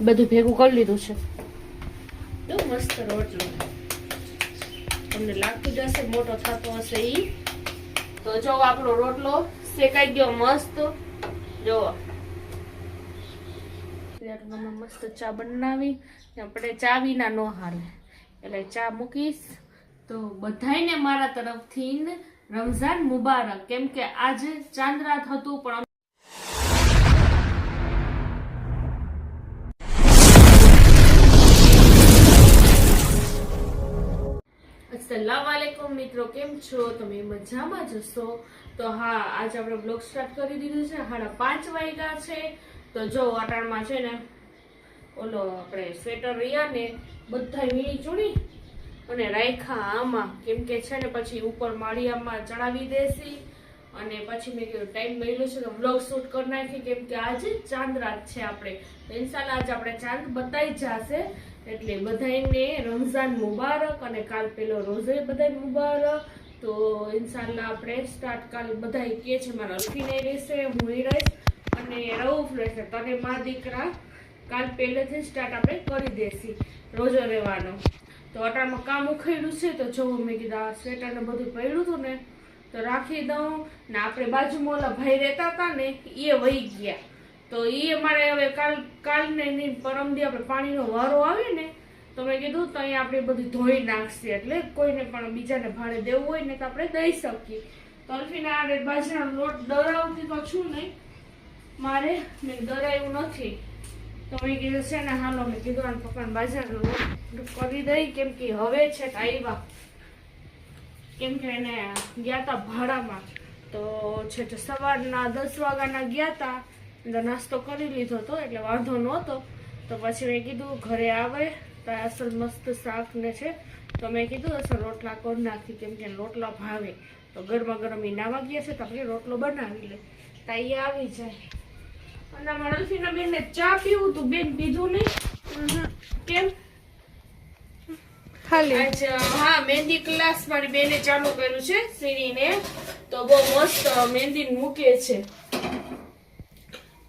બધું ભેગું કરી લીધું છે. બહુ મસ્ત રોટલો. તમને લાગતું જ હશે, મોટો થતો હશે ઈ. તો જો આપણો રોટલો શેકાઈ ગયો મસ્ત. જો. મસ્ત ચા બનાવી. આપણે ચા વિના નો હાલે. એટલે ચા મૂકીશ. તો બધાને મારા તરફથી રમઝાન મુબારક. કેમ કે આજે ચાંદરાત હતું, પણ અસલામ વાલેકુમ મિત્રો, કેમ છો? તમે મજામાં જશો તો હા, આજે આપણે બ્લોગ સ્ટાર્ટ કરી દીધું છે. હાડા પાંચ વાગ્યા છે. તો જો, અટાણમાં છે ને, ઓલો આપણે સ્વેટર રહ્યા ને બધા વીણી ચૂડી અને રાખ્યા આમાં. કેમ કે છે ને, પછી ઉપર માળિયામાં ચડાવી દેસી અને પછી મેં કીધું ટાઈમ મળ્યો છે તો બ્લોગ શૂટ કરી નાખી કેમ કે આજે ચાંદ રાત છે આપણે. તો ઇન્શાલ્લાહ આજે આપણે ચાંદ બતાવી જશે. એટલે બધાને રમઝાન મુબારક અને કાલ પેલો રોઝે બધા મુબારક. તો ઇન્શાલ્લાહ આપણે સ્ટાર્ટ કાલ બધાય કહે છે, મારા અલ્ફીને રહેશે, હું રહીશ. અને રઉફ રહેશે, તને મા દીકરા. કાલ પહેલેથી સ્ટાર્ટ આપણે કરી દેશી, રોજો રહેવાનો. તો અટાણમાં કામ ઉખેડ્યું છે, તો જો મેં કીધા સ્વેટરને બધું પડ્યું હતું ને તો રાખી દઉં ને આપણે બાજુમાં ઓલા ભાઈ રહેતા હતા ને, એ વહી ગયા. તો એ અમારે હવે કાલ, કાલને પરમ પરમદી આપણે પાણીનો વારો આવે ને, તો મેં કીધું તો અહીંયા આપણે બધું ધોઈ નાખશે. એટલે કોઈને પણ બીજાને ભાડે દેવું હોય ને તો આપણે દઈ શકીએ. તો અલ્ફીના આ બાજરાનો લોટ દરાવતી તો છું નહીં. મારે મેં દરાયું નથી. તો મેં કીધું, છે ને, હાલો. મેં કીધું, આને પપ્પાને બાજરાનો લોટ કરી દઈ, કેમ કે હવે છે આવ્યા. કેમ કે એને ગયા હતા ભાડામાં. તો છે તે સવારના દસ વાગ્યાના ગયા હતા એટલે નાસ્તો કરી લીધો હતો એટલે વાંધો નહોતો. તો પછી મેં કીધું ઘરે આવે તો અસલ મસ્ત શાક ને છે. તો મેં કીધું અસલ રોટલા કરી નાખી કેમ કે રોટલા ભાવે. તો ગરમા ગરમ એ નાવા ગયા છે તો આપણે રોટલો બનાવી લે. તો એ આવી જાય. અને મારા બેનને ચા પીવું તું બેન પીધું નહીં? કેમ? ખાલી. હા, મહેંદી ક્લાસ મારી બેને ચાલુ કર્યું છે સીડીને તો બહુ મસ્ત મહેંદી મૂકે છે.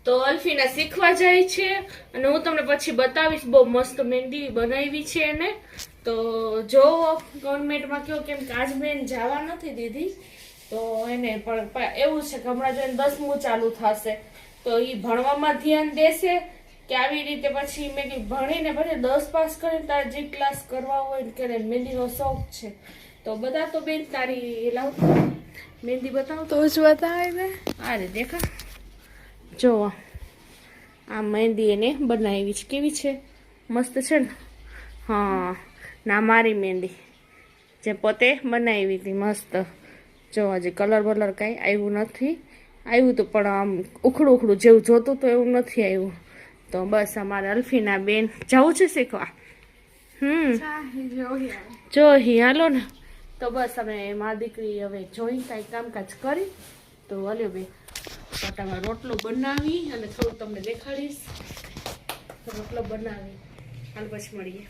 તો અલ્ફીના શીખવા જાય છે, અને હું તમને પછી બતાવીશ બહુ મસ્ત મહેંદી બનાવી છે એને. તો જો ગવર્મેન્ટમાં કહો કેમ કે આજ બેન જવા નથી દીધી. તો એને પણ એવું છે કે હમણાં જોઈને દસમું ચાલુ થશે. તો એ ભણવામાં ધ્યાન દેશે કે આવી રીતે પછી મેં કીધું ભણીને પછી દસ પાસ કરીને તારે જે ક્લાસ કરવા હોય ને કરે મહેંદીનો શોખ છે. તો બધા તો બેન તારી લાવ. મહેંદી બતાવ. તો જ બતાવે ને. આ રે દેખા. જો આ મહેંદી એને બનાવી છે. કેવી છે? મસ્ત છે ને? હા. ના મારી મહેંદી જે પોતે બનાવી હતી મસ્ત. જો હજી કલર બલર કાંઈ આવ્યું નથી. આવ્યું તો પણ આમ ઉખડું ઉખડું જેવું જોતું તો એવું નથી આવ્યું. તો બસ અમારે અલ્ફીના બેન જવું છે શીખવા. હમ. જો હાલો ને. તો બસ અમે મા દીકરી હવે જોઈ કાંઈ કામકાજ કરી. તો હલ્યો બે પાટામાં રોટલો બનાવી અને થોડું તમને દેખાડીશ. રોટલો બનાવી. હાલ પછી મળીએ.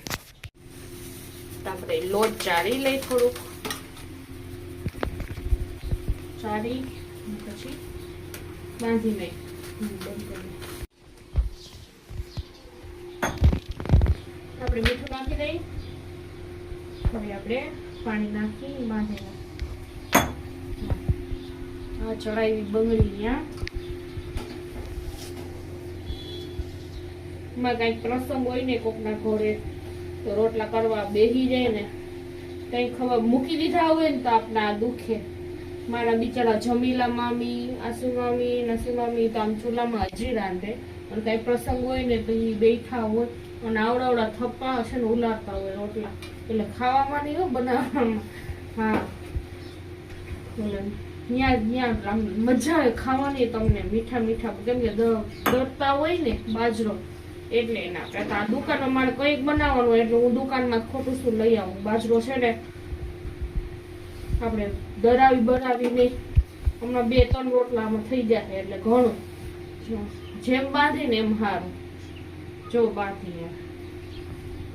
આપણે લોટ ચારી લઈ થોડુંક. ચારી પછી બાંધી લઈ બંધ કરી. નાખી આ. કાંઈક પ્રસંગ હોય ને કોકના ઘરે તો રોટલા કરવા બેસી જાય ને, કંઈ ખબર મૂકી દીધા હોય ને તો આપના દુખે. મારા બિચારા જમીલા મામી આસુ મામી નસુ મામી તો આમ ચૂલામાં હજી રાંધે. અને કાંઈ પ્રસંગ હોય ને તો એ બેઠા હોય અને આવડાવડા થપ્પા હશે ને ઉલાડતા હોય રોટલા. એટલે ખાવામાં નહીં હોય બનાવવામાં. હા. ત્યાં ત્યાં મજા આવે ખાવાની તમને મીઠા મીઠા. કેમ કે દરતા હોય ને બાજરો, એટલે એના કરતા આ દુકાનમાં મારે કંઈક બનાવવાનું હોય એટલે હું દુકાનમાં ખોટું શું લઈ આવું. બાજરો છે ને, આપણે દરાવી બનાવીને હમણાં બે, ત્રણ રોટલા આમાં થઈ જાય એટલે ઘણું. જો, બાંધે ને એમ સારું જો બાંધીને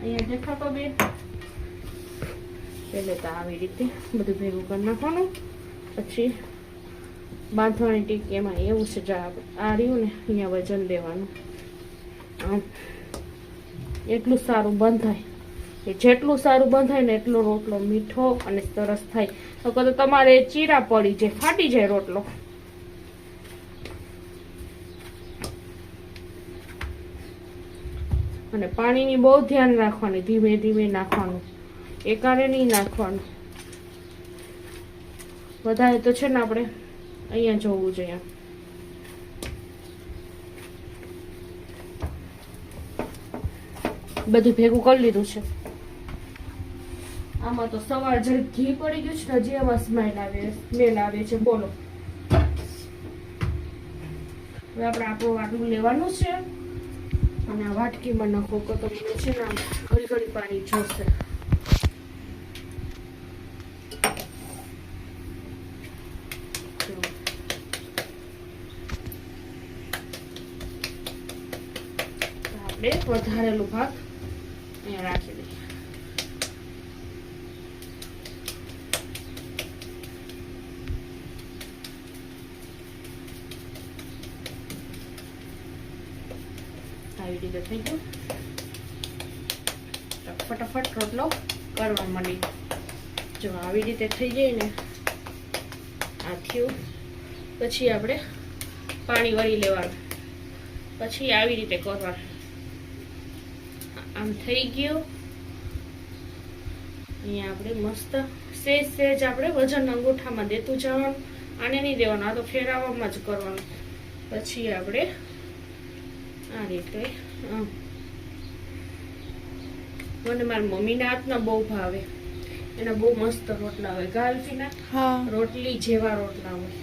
અહીંયા દેખાતો બે. એટલે તો આવી રીતે બધું ભેગું કરી નાખવાનું. પછી બાંધવાની ટીક એમાં એવું છે જા આ રહ્યું ને અહીંયા વજન દેવાનું. આમ એટલું સારું બંધાય. એ જેટલું સારું બંધાય ને એટલો રોટલો મીઠો અને સરસ થાય. તો તમારે ચીરા પડી જાય ફાટી જાય રોટલો. અને પાણીની બહુ ધ્યાન રાખવાની, ધીમે ધીમે નાખવાનું. એકારે નહીં નાખવાનું. વધારે તો છે ને આપણે અહીંયા જોવું જોઈએ. બધું ભેગું કરી લીધું છે. આમાં તો સવાર જે ઘી પડી ગયું છે ને હજી એમાં સ્મેલ આવે સ્મેલ આવે છે. બોલો. હવે આપણે આપણું આટલું લેવાનું છે. અને આ વાટકીમાં નાખો તો તમને છે ને ઘડી ઘડી પાણી જોશે. આપણે વધારેલો ભાગ અહીંયા રાખી દઈએ આવી થઈ ગયું. ફટાફટ રોટલો કરવા માંડી. જો આવી રીતે થઈ જાય ને, આ થયું. પછી આપણે પાણી વળી લેવાનું. પછી આવી રીતે કરવાનું. આમ થઈ ગયું. અહીંયા આપણે મસ્ત સેજ સેજ આપણે વજન અંગૂઠામાં દેતું જવાનું. આને નહીં દેવાનું, આ તો ફેરાવવામાં જ કરવાનું. પછી આપણે આ રીતે. મને મારી મમ્મીના હાથના બહુ ભાવે. એના બહુ મસ્ત રોટલા હોય. ગાલફીના રોટલી જેવા રોટલા હોય.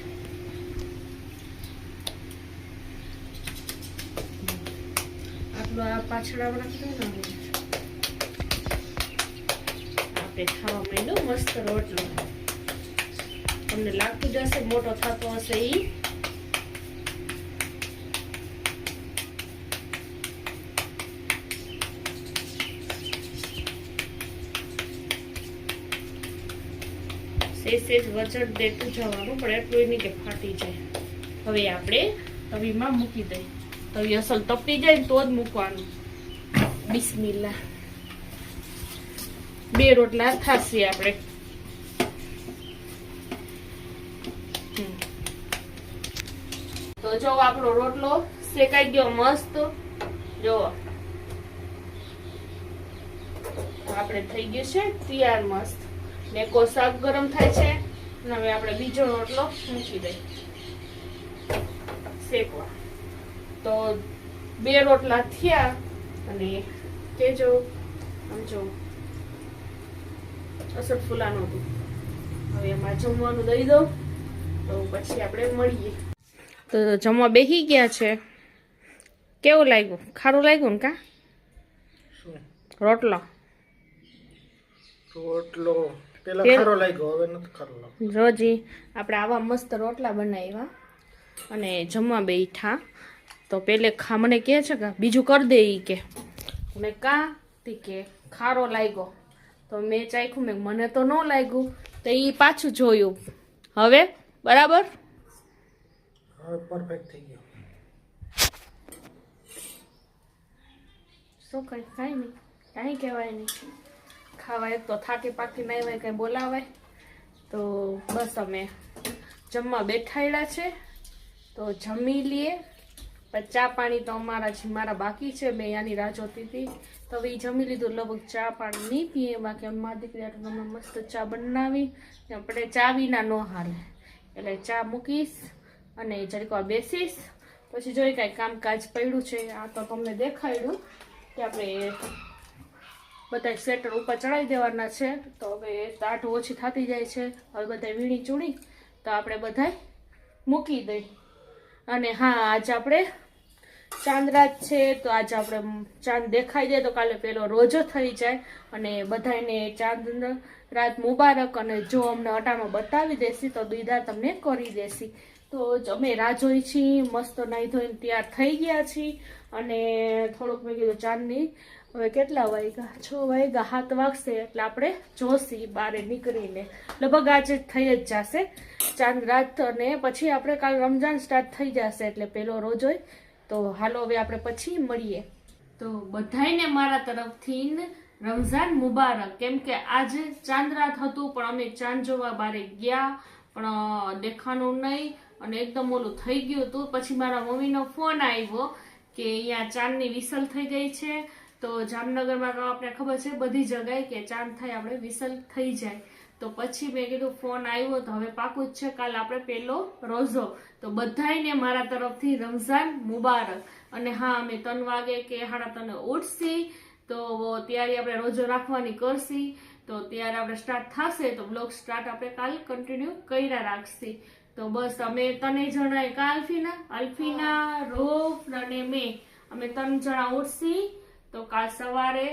આટલું આ પાછળ આપણે ને આપણે ખાવા માંડ્યો મસ્ત રોટલો. તમને લાગતું જશે મોટો થતો હશે ઈ. સેજ વચન દેતું જવાનું, પણ એટલું નહીં કે ફાટી જાય. હવે આપણે તવીમાં મૂકી દઈએ. તવી અસલ તપી જાય તો જ મૂકવાનું. બિસ્મિલ્લા બે રોટલા થાશે આપણે. તો જો આપણો રોટલો શેકાઈ ગયો મસ્ત. જો. આપણે થઈ ગયું છે તૈયાર મસ્ત. ને કો શાક ગરમ થાય છે. અને હવે આપણે બીજો રોટલો મૂકી દઈએ. શેકવા. તો બે રોટલા થયા અને કેજો આમ જો. અસર ફૂલાનું હતું. હવે એમાં જમવાનું દઈ દો તો પછી આપણે મળીએ. તો જમવા બેસી ગયા છે. કેવું લાગ્યું? ખારું લાગ્યું ને કા? રોટલો. રોટલો. ખારો લાગ્યો હવે નથી ખારો રોજી આપણે આવા મસ્ત રોટલા બનાવ્યા અને જમવા બેઠા. તો પેલે ખા મને કહે છે કે બીજું કરી દે કે. મેં કા તી કે ખારો લાગ્યો. તો મેં ચાખ્યું મેં મને તો ન લાગ્યું. તો એ પાછું જોયું. હવે બરાબર? પરફેક્ટ થઈ ગયો. શું કઈ કાંઈ નહીં. કાંઈ કહેવાય નહીં. ખાવાય તો થાકી પાકી નહીં હોય કંઈ બોલાવાય તો બસ અમે જમવા બેઠાયેલા છે. તો જમી લઈએ ચા પાણી તો અમારા જે, મારા બાકી છે. મેં આની રાહ જોતી હતી. તો હવે એ જમી લીધું, લગભગ ચા પાણી નહીં પીએ. બાકી અમારા દીકરી હાટુ અમે મસ્ત ચા બનાવી. આપણે ચા વિના ન હાલે. એટલે ચા મૂકીશ અને જરીક બેસીશ. પછી જોઈ કાંઈ કામકાજ પડ્યું છે, આ તો તમને દેખાડ્યું કે આપણે બધા સ્વેટર ઉપર ચડાવી દેવાના છે. તો હવે તાટ ઓછી થતી જાય છે. હવે બધા વીણી ચૂણી તો આપણે બધા મૂકી દઈ. અને હા, આજ આપણે ચાંદરાત છે તો આજે આપણે ચાંદ દેખાઈ જાય તો કાલે પેલો રોજો થઈ જાય. અને બધાને ચાંદ રાત મુબારક અને જો અમને અટાણો બતાવી દેશી તો દીદાર તમને કરી દેશી. તો અમે રાહ જોઈ છીએ, મસ્ત નાહી ધોઈને તૈયાર થઈ ગયા છીએ. અને થોડુંક મેં કીધું ચાંદની. હવે કેટલા વાગ્યા છ વાગ્યા હાથ વાગશે એટલે આપણે જોશી બારે નીકળીને. લગભગ આજે થઈ જ જશે. ચાંદ રાત અને પછી આપણે કાલ રમઝાન સ્ટાર્ટ થઈ જશે એટલે પહેલો રોજ હોય. તો હાલો હવે આપણે પછી મળીએ. તો બધાયને મારા તરફથી રમઝાન મુબારક. કેમ કે આજે ચાંદ રાત હતું, પણ અમે ચાંદ જોવા બારે ગયા, પણ દેખાનું નહીં. અને એકદમ ઓલું થઈ ગયું હતું. પછી મારા મમ્મીનો ફોન આવ્યો. કે અહીંયા ચાંદની વિસલ થઈ ગઈ છે. તો જામનગરમાં તો આપણે ખબર છે, બધી જગ્યાએ કે ચાંદ થાય, આપણે વિસલ થઈ જાય. તો પછી મેં કીધું, ફોન આવ્યો, તો હવે પાકું જ છે, કાલ આપણે પેલો રોઝો. તો બધાયને મારા તરફથી રમઝાન મુબારક. અને હા, અમે ત્રણ વાગે કે હાડા તને ઉઠશી, તો ત્યારે આપણે રોજો રાખવાની કરશી. તો ત્યારે આપણે સ્ટાર્ટ થશે, તો બ્લોગ સ્ટાર્ટ આપણે કાલ કન્ટિન્યુ કર્યા રાખશી. તો બસ અમે તને જણા એક આલ્ફીના અલ્ફીના, રોફ અને મેં. અમે ત્રણ જણા ઉઠશી, તો કાલ સવારે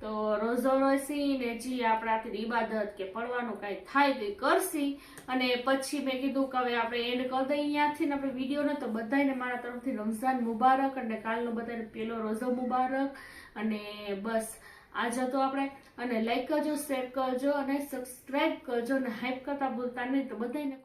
તો રોઝો રહેશી ને જી આપણાથી ઇબાદત કે પડવાનું કાંઈ થાય તે કરશી. અને પછી મેં કીધું કે હવે આપણે એન્ડ કરી દઈએ અહીંયાથી ને આપણે વિડીયોને તો બધાને મારા તરફથી રમઝાન મુબારક અને કાલનો બધાને પેલો રોઝો મુબારક. અને બસ, આજ હતો આપણે. અને લાઈક કરજો શેર કરજો અને સબસ્ક્રાઈબ કરજો અને હાઈપ કરતા ભૂલતા નહીં તો બધાને